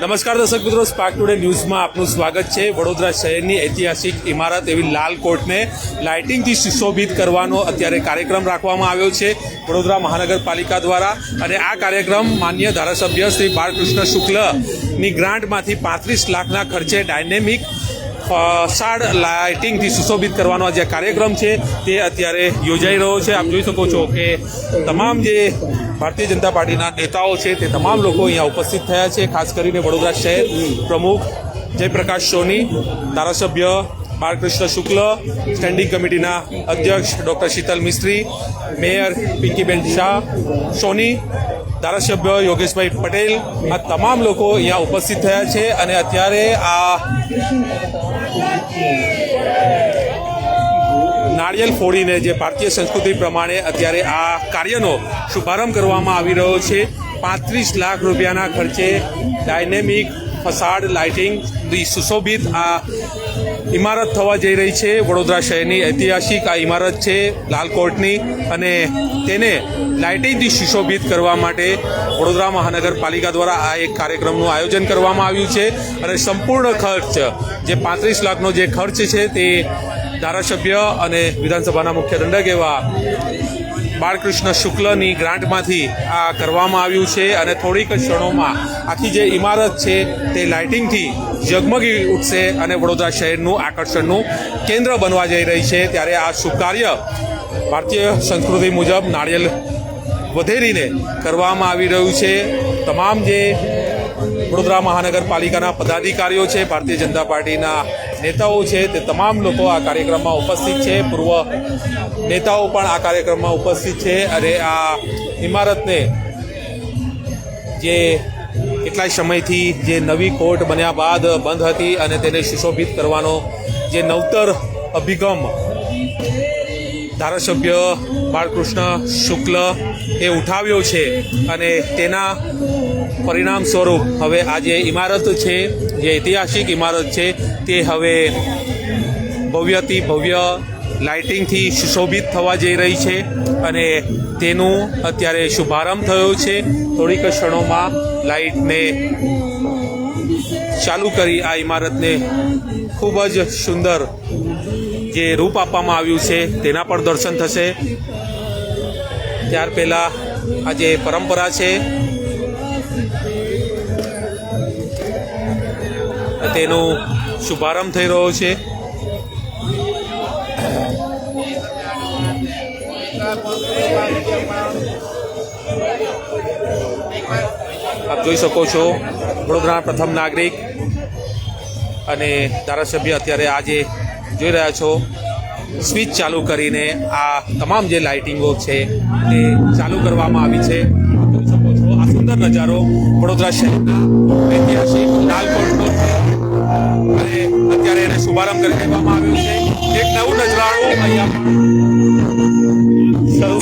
નમસ્કાર દર્શક મિત્રો સ્પાર્ક ટુડે ન્યૂઝમાં આપનું સ્વાગત છે. વડોદરા શહેરની ઐતિહાસિક ઇમારત એવી લાલ કોર્ટને લાઇટિંગથી સુશોભિત કરવાનો અત્યારે કાર્યક્રમ રાખવામાં આવ્યો છે વડોદરા મહાનગરપાલિકા દ્વારા. અને આ કાર્યક્રમ માન્ય ધારાસભ્ય શ્રી બાળકૃષ્ણ શુક્લની ગ્રાન્ટમાંથી પાંત્રીસ લાખના ખર્ચે ડાયનેમિક ફસાડ લાઇટિંગથી સુશોભિત કરવાનો જે કાર્યક્રમ છે, તે અત્યારે યોજાઈ રહ્યો છે. આપ જોઈ શકો છો કે તમામ જે ભારતીય જનતા પાર્ટીના નેતાઓ છે, તે તમામ લોકો અહીંયા ઉપસ્થિત થયા છે. ખાસ કરીને વડોદરા શહેર પ્રમુખ જયપ્રકાશ સોની, ધારાસભ્ય બાળકૃષ્ણ શુક્લ, સ્ટેન્ડિંગ કમિટીના અધ્યક્ષ ડૉક્ટર શીતલ મિસ્ત્રી, મેયર પિંકીબેન શાહ, સોની ધારાસભ્ય યોગેશભાઈ પટેલ આ તમામ લોકો અહીંયા ઉપસ્થિત થયા છે અને અત્યારે આ નાળિયેર ફોડીને જે ભારતીય સંસ્કૃતિ પ્રમાણે અત્યારે આ કાર્યનો શુભારંભ કરવામાં આવી રહ્યો છે. પાંત્રીસ લાખ રૂપિયાના ખર્ચે ડાયનેમિક ફસાડ લાઇટિંગ સુશોભિત આ ઇમારત થવા જઈ રહી છે. વડોદરા શહેરની ઐતિહાસિક આ ઇમારત છે, લાલ કોર્ટની અને તેને લાઇટિંગથી સુશોભિત કરવા માટે વડોદરા મહાનગરપાલિકા દ્વારા આ એક કાર્યક્રમનું આયોજન કરવામાં આવ્યું છે અને સંપૂર્ણ ખર્ચ, જે પાંત્રીસ લાખનો જે ખર્ચ છે તે ધારાસભ્ય અને વિધાનસભાના મુખ્ય દંડક એવા બાળકૃષ્ણ શુક્લની ગ્રાન્ટમાંથી આ કરવામાં આવ્યું છે અને થોડીક ક્ષણોમાં આખી જે ઇમારત છે તે લાઇટિંગથી ઝગમગી ઉઠશે અને વડોદરા શહેરનું આકર્ષણનું કેન્દ્ર બનવા જઈ રહી છે. ત્યારે આ શુભ કાર્ય ભારતીય સંસ્કૃતિ મુજબ નાળિયેર વધેરીને કરવામાં આવી રહ્યું છે. તમામ જે વડોદરા મહાનગરપાલિકાના પદાધિકારીઓ છે, ભારતીય જનતા પાર્ટીના નેતાઓ છે, તે તમામ લોકો આ કાર્યક્રમમાં ઉપસ્થિત છે. પૂર્વ નેતાઓ પણ આ કાર્યક્રમમાં ઉપસ્થિત છે અને આ ઇમારતને જે કેટલાય સમયથી જે નવી કોર્ટ બન્યા બાદ બંધ હતી અને તેને સુશોભિત કરવાનો જે નવતર અભિગમ ધારાસભ્ય બાળકૃષ્ણ શુક્લ એ ઉઠાવ્યો છે અને તેના પરિણામ સ્વરૂપ હવે આ જે ઇમારત છે, જે ઐતિહાસિક ઇમારત છે, તે હવે ભવ્યથી ભવ્ય લાઇટિંગથી સુશોભિત થવા જઈ રહી છે અને તેનું અત્યારે શુભારંભ થયો છે. થોડીક ક્ષણોમાં લાઇટને ચાલુ કરી આ ઇમારતને ખૂબ જ સુંદર જે રૂપ આપવામાં આવ્યું છે, તેના પણ દર્શન થશે. ત્યાર પહેલાં આ જે પરંપરા છે, તેનો શુભારંભ થઈ રહ્યો છે. આપ જોઈ શકો છો વડોદરા પ્રથમ નાગરિક અને ધારાસભ્ય અત્યારે આજે જોઈ રહ્યા છો, સ્વિચ ચાલુ કરીને આ તમામ જે લાઇટિંગો છે તે ચાલુ કરવામાં આવી છે. જોઈ શકો છો આ સુંદર નજારો વડોદરા શહેરના ઐતિહાસિક લાલ છે અને અત્યારે એને શુભારંભ કરી દેવામાં આવ્યો છે. એક નવું નજરાણું અહીંયા શરૂ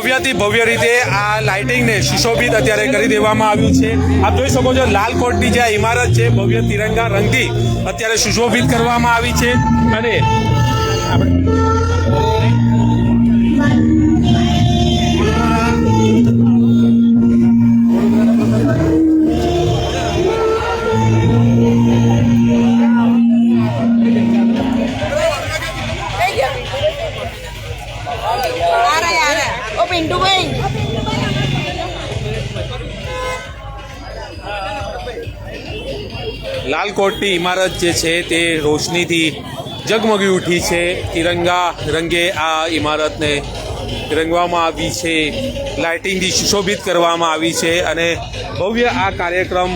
ભવ્યથી ભવ્ય રીતે આ લાઇટિંગને સુશોભિત અત્યારે કરી દેવામાં આવ્યું છે. આપ જોઈ શકો છો, લાલ કોટની જે ઇમારત છે, ભવ્ય તિરંગા રંગથી અત્યારે સુશોભિત કરવામાં આવી છે. અને આપણે લાલ કોટની ઇમારત જે છે તે રોશનીથી જગમગી ઉઠી છે. તિરંગા રંગે આ ઇમારતને રંગવામાં આવી છે. લાઇટિંગથી સુશોભિત કરવામાં આવી છે અને ભવ્ય આ કાર્યક્રમ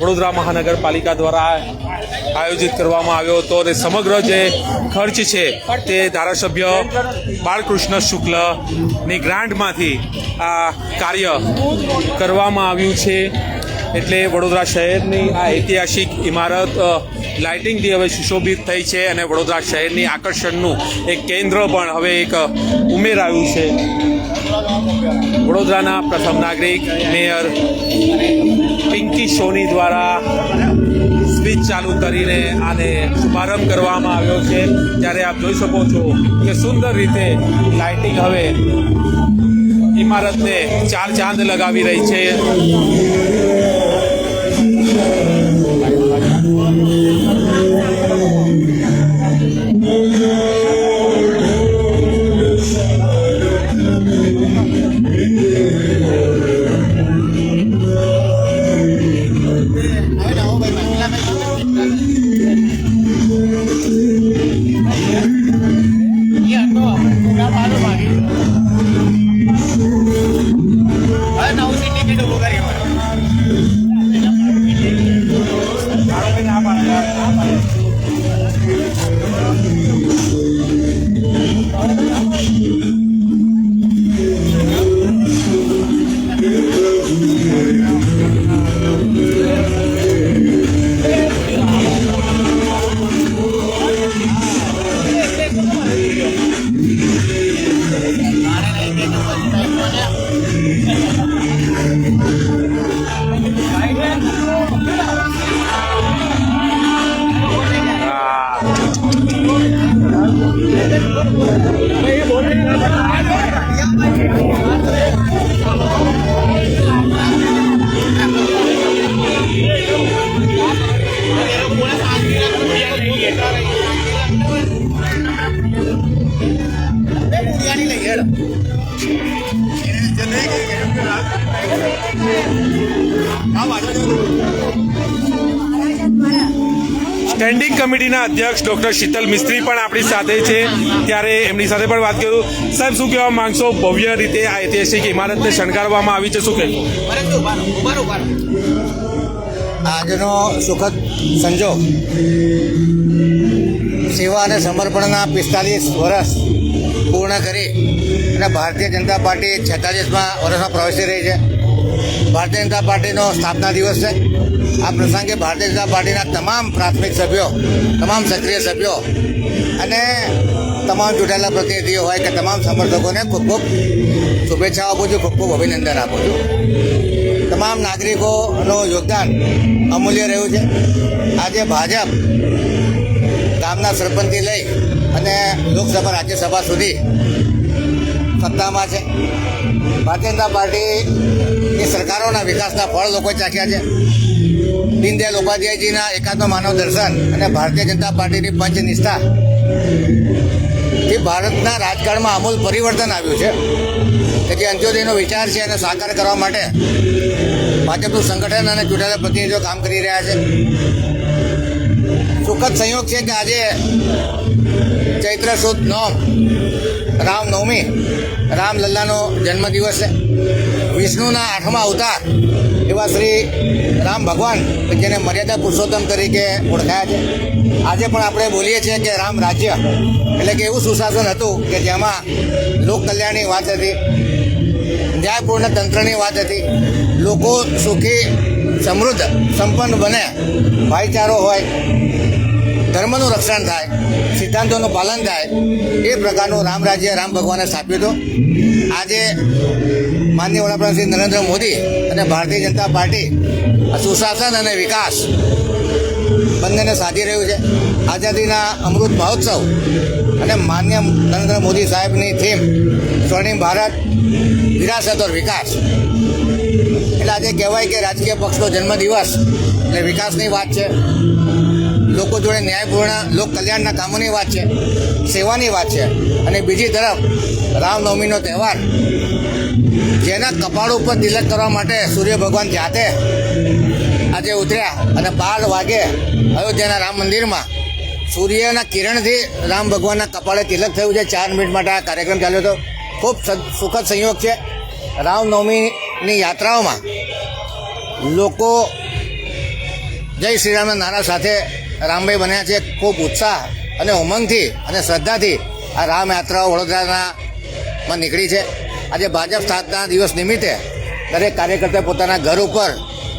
વડોદરા મહાનગરપાલિકા દ્વારા આયોજિત કરવામાં આવ્યો હતો અને સમગ્ર જે ખર્ચ છે તે ધારાસભ્ય બાળકૃષ્ણ શુક્લની ગ્રાન્ટમાંથી આ કાર્ય કરવામાં આવ્યું છે. એટલે વડોદરા શહેરની આ ઐતિહાસિક ઇમારત લાઇટિંગથી હવે સુશોભિત થઈ છે અને વડોદરા શહેરની આકર્ષણનું એક કેન્દ્ર પણ હવે એક ઉમેરાયું છે. વડોદરાના પ્રથમ નાગરિક, મેયર પિંકી સોની દ્વારા સ્વિચ ચાલુ કરીને આને શુભારંભ કરવામાં આવ્યો છે. ત્યારે આપ જોઈ શકો છો કે સુંદર રીતે લાઇટિંગ હવે ઇમારતને ચાર ચાંદ લગાવી રહી છે. yeah. Hallelujah. સ્ટેન્ડિંગ કમિટીના અધ્યક્ષ ડોક્ટર શીતલ મિસ્ત્રી પણ આપણી સાથે છે. ત્યારે એમની સાથે પણ વાત કરું સાહેબ, શું કહેવા માંગશો? ભવ્ય રીતે આ ઐતિહાસિક ઇમારતને શણગારવામાં આવી છે. શું કહેવું આજનો સુખદ સંજોગ સેવા અને સમર્પણના પિસ્તાલીસ વર્ષ પૂર્ણ કરી અને ભારતીય જનતા પાર્ટી છેતાલીસમાં વર્ષમાં પ્રવેશી રહી છે. ભારતીય જનતા પાર્ટીનો સ્થાપના દિવસ છે. આ પ્રસંગે ભારતીય જનતા પાર્ટીના તમામ પ્રાથમિક સભ્યો, તમામ સક્રિય સભ્યો અને તમામ ચૂંટાયેલા પ્રતિનિધિઓ હોય કે તમામ સમર્થકોને ખૂબ ખૂબ શુભેચ્છાઓ આપું છું, ખૂબ ખૂબ અભિનંદન આપું છું. તમામ નાગરિકોનું યોગદાન અમૂલ્ય રહ્યું છે. આજે ભાજપ ગામના સરપંચથી લઈ અને લોકસભા, રાજ્યસભા સુધી સત્તામાં છે. ભારતીય જનતા પાર્ટીની સરકારોના વિકાસના ફળ લોકોએ ચાખ્યા છે. દીનદયાલ ઉપાધ્યાયજીના એકાત્મ માનવ દર્શન અને ભારતીય જનતા પાર્ટીની પંચનિષ્ઠા. થી ભારતના રાજકારણમાં અમૂલ પરિવર્તન આવ્યું છે. કે જે અંત્યોદયનો વિચાર છે એને સાકાર કરવા માટે ભાજપનું સંગઠન અને ચૂંટાયેલા પ્રતિનિધિઓ કામ કરી રહ્યા છે. સુખદ સંયોગ છે કે આજે ચૈત્ર સુદ નોમ, રામનવમી, રામલલ્લાનો જન્મદિવસ છે. વિષ્ણુના આઠમા અવતાર એવા શ્રી રામ ભગવાન જેને મર્યાદા પુરુષોત્તમ તરીકે ઓળખાયા છે. આજે પણ આપણે બોલીએ છીએ કે રામ રાજ્ય. એટલે કે એવું સુશાસન હતું કે જેમાં લોક કલ્યાણની વાત હતી, ન્યાયપૂર્ણ તંત્રની વાત હતી, લોકો સુખી, સમૃદ્ધ, સંપન્ન બને, ભાઈચારો હોય ધર્મનું રક્ષણ થાય, સિદ્ધાંતોનું પાલન થાય, એ પ્રકારનું રામ રાજ્ય રામ ભગવાને સ્થાપ્યું હતું. આજે માનનીય વડાપ્રધાન શ્રી નરેન્દ્ર મોદી અને ભારતીય જનતા પાર્ટી, સુશાસન અને વિકાસ બંનેને સાધી રહ્યું છે. આઝાદીના અમૃત મહોત્સવ અને માન્ય નરેન્દ્ર મોદી સાહેબની થીમ, સ્વર્ણિમ ભારત, વિરાસત ઓર વિકાસ. એટલે આજે કહેવાય કે રાજકીય પક્ષનો જન્મદિવસ એટલે વિકાસની વાત છે. લોકો જોડે ન્યાયપૂર્ણ લોક કલ્યાણના કામોની વાત છે, સેવાની વાત છે. અને બીજી તરફ રામનવમીનો તહેવાર, જેના કપાળ ઉપર તિલક કરવા માટે સૂર્ય ભગવાન જાતે આજે ઉતર્યા અને બાર વાગે અયોધ્યાના રામ મંદિરમાં સૂર્યના કિરણથી રામ ભગવાનના કપાળે તિલક થયું છે. ચાર મિનિટ માટે આ કાર્યક્રમ ચાલ્યો હતો. ખૂબ સુખદ સંયોગ છે. રામનવમીની યાત્રાઓમાં લોકો જય શ્રી રામના નારા સાથે રામભાઈ બન્યા છે ખૂબ ઉત્સાહ અને ઉમંગથી અને શ્રદ્ધાથી આ રામ યાત્રાઓ વડોદરાના નીકળી છે. આજે ભાજપ સ્થાપના દિવસ નિમિત્તે દરેક કાર્યકર્તાએ પોતાના ઘર ઉપર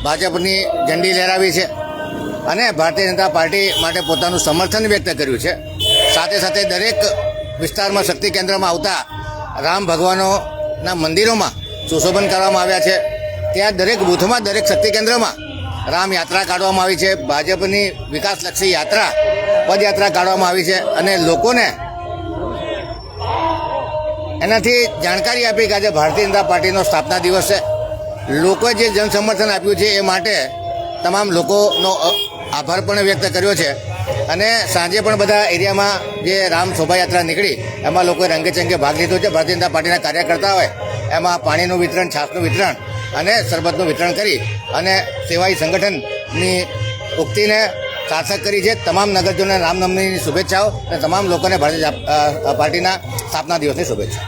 ભાજપની ઝંડી લહેરાવી છે અને ભારતીય જનતા પાર્ટી માટે પોતાનું સમર્થન વ્યક્ત કર્યું છે. સાથે સાથે દરેક વિસ્તારમાં શક્તિ કેન્દ્રમાં આવતા રામ ભગવાનોના મંદિરોમાં સુશોભન કરવામાં આવ્યા છે. ત્યાં દરેક બૂથમાં દરેક શક્તિ કેન્દ્રમાં રામ યાત્રા કાઢવામાં આવી છે. ભાજપની વિકાસલક્ષી યાત્રા, પદયાત્રા કાઢવામાં આવી છે અને લોકોને એનાથી જાણકારી આપી કે આજે ભારતીય જનતા પાર્ટીનો સ્થાપના દિવસ છે. લોકોએ જે જનસમર્થન આપ્યું છે એ માટે તમામ લોકોનો આભાર પણ વ્યક્ત કર્યો છે. અને સાંજે પણ બધા એરિયામાં જે રામ શોભાયાત્રા નીકળી, એમાં લોકોએ રંગેચંગે ભાગ લીધો છે. ભારતીય જનતા પાર્ટીના કાર્યકર્તાઓએ એમાં પાણીનું વિતરણ છાસનું વિતરણ અને શરબતનું વિતરણ કરી અને સેવાઈ સંગઠનની ઉક્તિને સાર્થક કરી છે. તમામ નગરજનોને રામનવમીની શુભેચ્છાઓ અને તમામ લોકોને ભારતીય પાર્ટીના સ્થાપના દિવસની શુભેચ્છા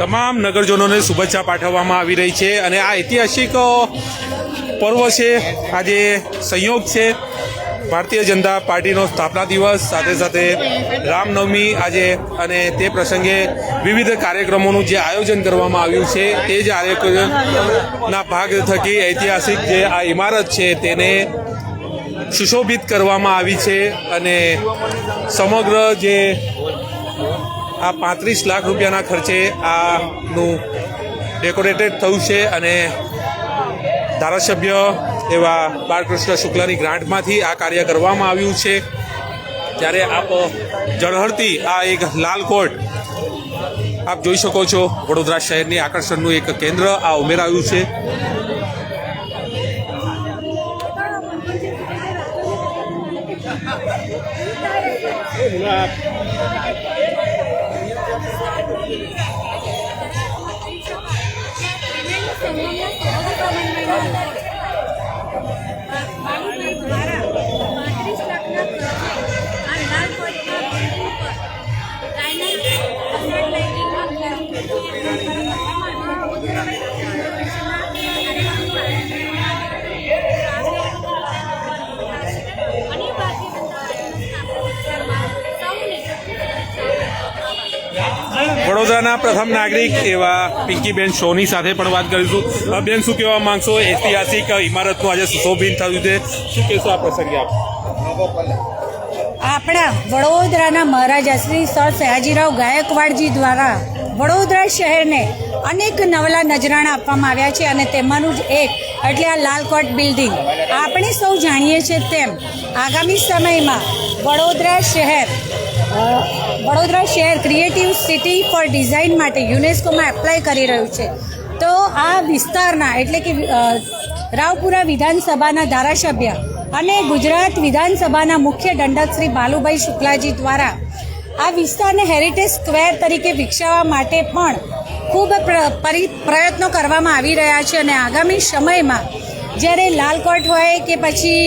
તમામ નગરજનોને શુભેચ્છા પાઠવવામાં આવી રહી છે અને આ ઐતિહાસિક પર્વ છે. આજે સંયોગ છે. ભારતીય જનતા પાર્ટીનો સ્થાપના દિવસ, સાથે સાથે રામનવમી આજે અને તે પ્રસંગે વિવિધ કાર્યક્રમોનું જે આયોજન કરવામાં આવ્યું છે, તે જ આયોજનના ભાગ થકી ઐતિહાસિક જે આ ઇમારત છે, તેને સુશોભિત કરવામાં આવી છે અને સમગ્ર જે આ પાંત્રીસ લાખ રૂપિયાના ખર્ચે આનું ડેકોરેટેડ થયું છે અને ધારાસભ્ય એવા બાળકૃષ્ણ શુક્લાની ગ્રાન્ટમાંથી આ કાર્ય કરવામાં આવ્યું છે. ત્યારે આપ ઝળહળતી આ એક લાલ કોટ આપ જોઈ શકો છો. વડોદરા શહેરની આકર્ષણનું એક કેન્દ્ર આ ઉમેરાયું છે. વડોદરાના પ્રથમ નાગરિક એવા પિંકીબેન સોની સાથે પણ વાત કરીશું. બેન, શું કહેવા માંગશો? ઐતિહાસિક ઇમારતનું આજે સુશોભિત થયું છે. શું કહેશો આ પ્રસંગે આપ? આપણા વડોદરાના મહારાજા શ્રી સર સયાજીરાવ ગાયકવાડજી દ્વારા વડોદરા શહેરને અનેક નવલા નજરાણા આપવામાં આવ્યા છે અને તેમાંનું જ એક એટલે આ લાલકોટ બિલ્ડિંગ. આપણે સૌ જાણીએ છીએ તેમ આગામી સમયમાં વડોદરા શહેર વડોદરા શહેર ક્રિએટિવ સિટી ફોર ડિઝાઇન માટે યુનેસ્કોમાં એપ્લાય કરી રહ્યું છે. તો આ વિસ્તારના એટલે કે રાવપુરા વિધાનસભાના ધારાસભ્ય અને ગુજરાત વિધાનસભાના મુખ્ય દંડક શ્રી બાલુભાઈ શુક્લાજી દ્વારા આ વિસ્તારને હેરિટેજ સ્ક્વેર તરીકે વિકસાવવા માટે પણ ખૂબ પ્રયત્નો કરવામાં આવી રહ્યા છે અને આગામી સમયમાં જ્યારે લાલકોટ હોય કે પછી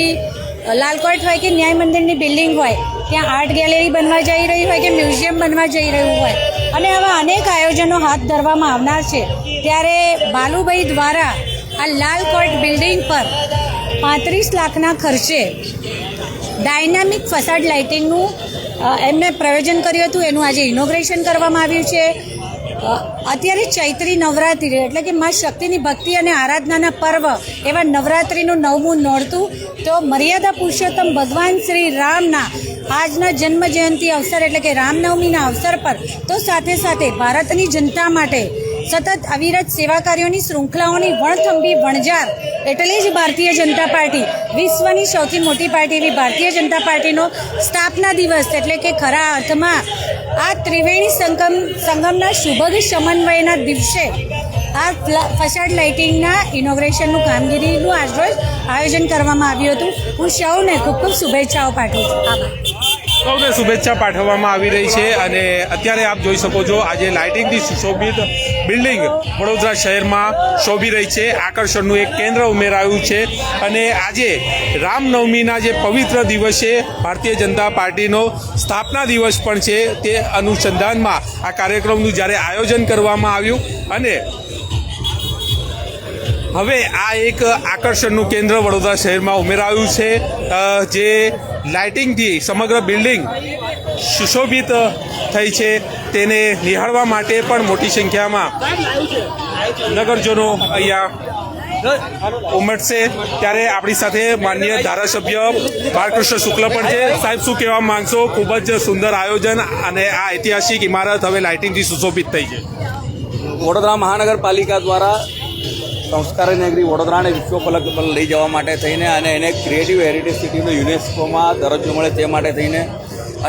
લાલકોટ હોય કે ન્યાય મંદિરની બિલ્ડિંગ હોય, ત્યાં આર્ટ ગેલેરી બનવા જઈ રહી હોય કે મ્યુઝિયમ બનવા જઈ રહ્યું હોય અને આવા અનેક આયોજનો હાથ ધરવામાં આવનાર છે, ત્યારે બાલુભાઈ દ્વારા આ લાલકોટ બિલ્ડિંગ પર પાંત્રીસ લાખના ખર્ચે ડાયનામિક ફસાડ લાઇટિંગનું એમને પ્રયોજન કર્યું હતું. એનું આજે ઇનોગ્રેશન કરવામાં આવ્યું છે. અત્યારે ચૈત્રી નવરાત્રિ એટલે કે મા શક્તિની ભક્તિ અને આરાધનાના પર્વ એવા નવરાત્રિનું નવમું નોરતું. તો મર્યાદા પુરુષોત્તમ ભગવાન શ્રી રામના આજના જન્મ જયંતિ અવસર એટલે કે રામનવમીના અવસર પર તો સાથે સાથે ભારતની જનતા માટે સતત અવિરત સેવા કાર્યોની શૃંખલાઓની વણથંભી વણઝાર એટલે જ ભારતીય જનતા પાર્ટી. વિશ્વની સૌથી મોટી પાર્ટી એવી ભારતીય જનતા પાર્ટીનો સ્થાપના દિવસ એટલે કે ખરા અર્થમાં આ ત્રિવેણી સંગમ, સંગમના શુભગ સમન્વયના દિવસે આ ફસાડ લાઇટિંગના ઇનોગ્રેશનનું કામગીરીનું આજરોજ આયોજન કરવામાં આવ્યું હતું. હું સૌને ખૂબ ખૂબ શુભેચ્છાઓ પાઠવું છું. આભાર. સૌને શુભેચ્છા પાઠવવામાં આવી રહી છે અને અત્યારે આપ જોઈ શકો છો આજે લાઇટિંગથી સુશોભિત બિલ્ડિંગ વડોદરા શહેરમાં શોભી રહી છે. આકર્ષણનું એક કેન્દ્ર ઉમેરાયું છે અને આજે રામનવમીના જે પવિત્ર દિવસે ભારતીય જનતા પાર્ટીનો સ્થાપના દિવસ પણ છે તે અનુસંધાનમાં આ કાર્યક્રમનું જ્યારે આયોજન કરવામાં આવ્યું અને હવે આ એક આકર્ષણનું કેન્દ્ર વડોદરા શહેરમાં ઉમેરાયું છે જે લાઇટિંગથી સમગ્ર બિલ્ડિંગ સુશોભિત થઈ છે. તેને નિહાળવા માટે પણ મોટી સંખ્યામાં નગરજનો અહીંયા ઉમટશે. ત્યારે આપણી સાથે માન્ય ધારાસભ્ય બાળકૃષ્ણ શુક્લ પણ છે. સાહેબ, શું કહેવા માંગશો? ખૂબ જ સુંદર આયોજન અને આ ઐતિહાસિક ઇમારત હવે લાઇટિંગથી સુશોભિત થઈ છે. વડોદરા મહાનગરપાલિકા દ્વારા સંસ્કારી નગરી વડોદરાને વિશ્વ ફલક પર લઈ જવા માટે થઈને અને એને ક્રિએટિવ હેરિટેજ સિટીનો યુનેસ્કોમાં દરજ્જો મળે તે માટે થઈને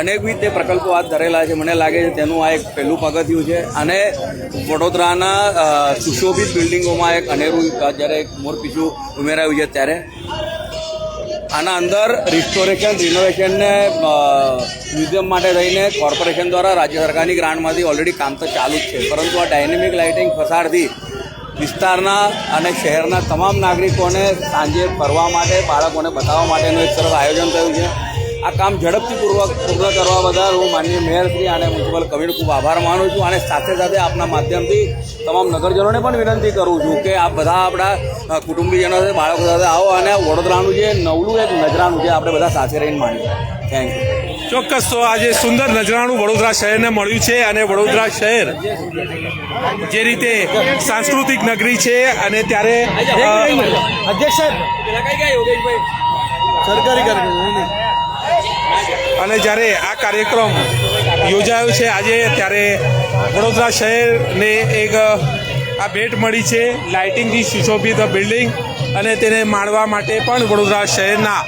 અનેકવિધ તે પ્રકલ્પો હાથ ધરેલા છે. મને લાગે છે તેનું આ એક પહેલું પગથિયું છે. અને વડોદરાના સુશોભિત બિલ્ડિંગોમાં એક અનેરું જ્યારે એક મોરપીછું ઉમેરાયું છે ત્યારે. આના અંદર રિસ્ટોરેશન રિનોવેશનને મ્યુઝિયમ માટે થઈને કોર્પોરેશન દ્વારા રાજ્ય સરકારની ગ્રાન્ટમાંથી ઓલરેડી કામ તો ચાલુ જ છે. પરંતુ આ ડાયનેમિક લાઇટિંગ ફસાડથી વિસ્તારના અને શહેરના તમામ નાગરિકોને સાંજે ફરવા માટે, બાળકોને બતાવવા માટેનું એક સરસ આયોજન થયું છે. આ કામ ઝડપથી પૂર્વક પૂર્ણ કરવા બદલ હું માનનીય મેયરશ્રી અને મ્યુનિસિપલ કમિટી ખૂબ આભાર માનું છું અને સાથે સાથે આપના માધ્યમથી તમામ નગરજનોને પણ વિનંતી કરું છું કે આ બધા આપણા કુટુંબીજનો સાથે, બાળકો સાથે આવો અને વડોદરાનું જે નવલું એક નજરાનું છે, આપણે બધા સાથે રહીને માણીએ થેન્ક યુ ચોક્કસ. તો આજે સુંદર નજરાણું વડોદરા શહેરને મળ્યું છે અને વડોદરા શહેર જે રીતે સાંસ્કૃતિક નગરી છે અને ત્યારે અધ્યક્ષ સરકારી અને જ્યારે આ કાર્યક્રમ યોજાયો છે આજે ત્યારે વડોદરા શહેરને એક આ ભેટ મળી છે લાઇટિંગથી સુશોભિત બિલ્ડિંગ અને તેને માણવા માટે પણ વડોદરા શહેરના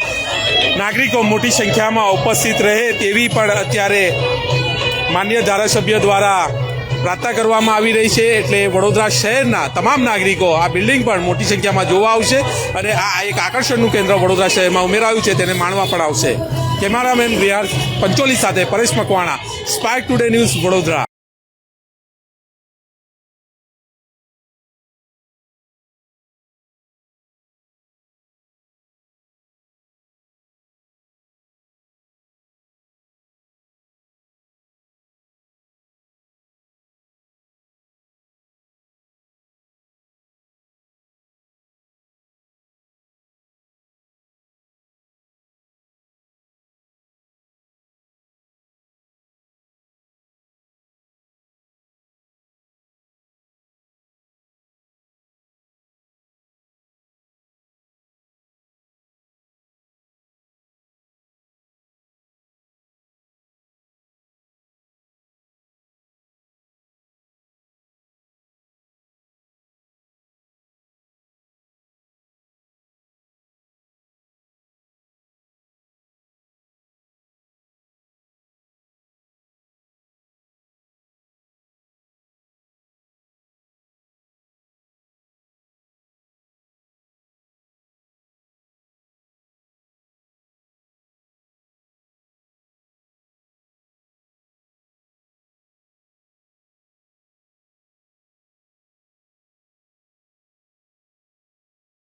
નાગરિકો મોટી સંખ્યામાં ઉપસ્થિત રહે તેવી પણ અત્યારે માન્ય ધારાસભ્ય દ્વારા પ્રાર્થના કરવામાં આવી રહી છે. એટલે વડોદરા શહેરના તમામ નાગરિકો આ બિલ્ડિંગ પણ મોટી સંખ્યામાં જોવા આવશે અને આ એક આકર્ષણનું કેન્દ્ર વડોદરા શહેરમાં ઉમેરાયું છે તેને માણવા પણ આવશે. કેમેરામેન વિહાર પંચોલી સાથે Paresh Makwana spark today news Vadodara.